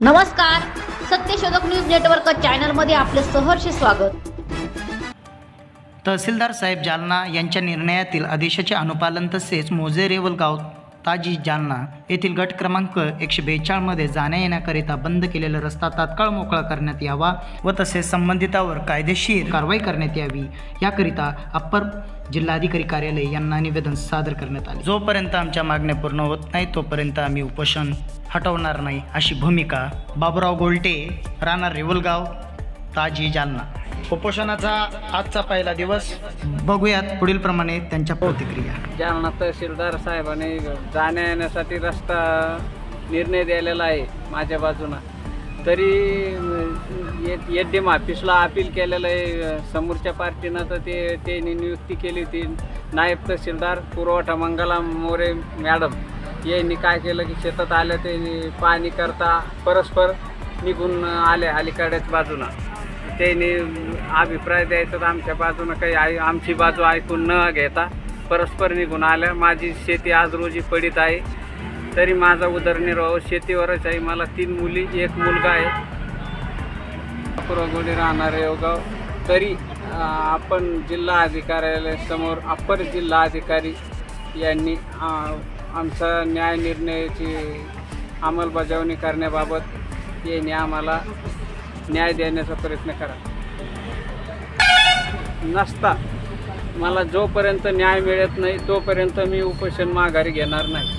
नमस्कार. सत्यशोधक news network चॅनलमध्ये आपले सहर्ष स्वागत. तहसीलदार साहेब जालना यांच्या निर्णयातील आदेशाचे अनुपालन तसेच मोजे रेवलगाव ताजी जालना येथील गट क्रमांक एकशे बेचाळमध्ये जाण्या येण्याकरिता बंद केलेला रस्ता तात्काळ मोकळा करण्यात यावा व तसेच संबंधितावर कायदेशीर कारवाई करण्यात यावी. याकरिता अप्पर जिल्हाधिकारी कार्यालय यांना निवेदन सादर करण्यात आले. जोपर्यंत आमच्या मागण्या पूर्ण होत नाही तोपर्यंत आम्ही उपोषण हटवणार नाही अशी भूमिका बाबुराव गोल्टे राणा रेवलगाव ताजी जालना. उपोषणाचा आजचा पहिला दिवस. बघूयात पुढील प्रमाणे त्यांच्या प्रतिक्रिया. जालना तहसीलदार साहेबांनी जाण्या येण्यासाठी रस्ता निर्णय दिलेला आहे माझ्या बाजूनं. तरी एच डी एम ऑफिसला अपील केलेलं आहे. समोरच्या पार्टीनं तर ते त्यांनी नियुक्ती केली होती. नायब तहसीलदार पुरवठा मंगला मोरे मॅडम यांनी काय केलं की शेतात आल्या त्यांनी पाणी करता परस्पर निघून आले अलीकडेच बाजूनं. त्यांनी अभिप्राय द्यायचा तर आमच्या बाजूनं काही आई आमची बाजू ऐकून न घेता परस्पर निघून आल्या. माझी शेती आज रोजी पडीत आहे. तरी माझा उदरनिर्वाह शेतीवरच आहे. मला तीन मुली एक मुलगा आहे. पुरवगोडी राहणारे योगाव तरी आपण जिल्हा अधिकाऱ्यालयासमोर अप्पर जिल्हा अधिकारी यांनी आमचा न्याय निर्णयाची अंमलबजावणी करण्याबाबत यांनी आम्हाला न्याय देण्याचा प्रयत्न करा. नसता मला जोपर्यंत न्याय मिळत नाही तोपर्यंत मी उपोषण माघारी घेणार नाही.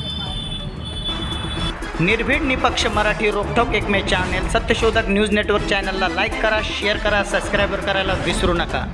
निर्भीड निपक्ष मराठी रोखोक एकमेव चॅनेल सत्यशोधक न्यूज नेटवर्क चॅनलला लाईक करा शेअर करा सबस्क्राईबर करायला विसरू नका.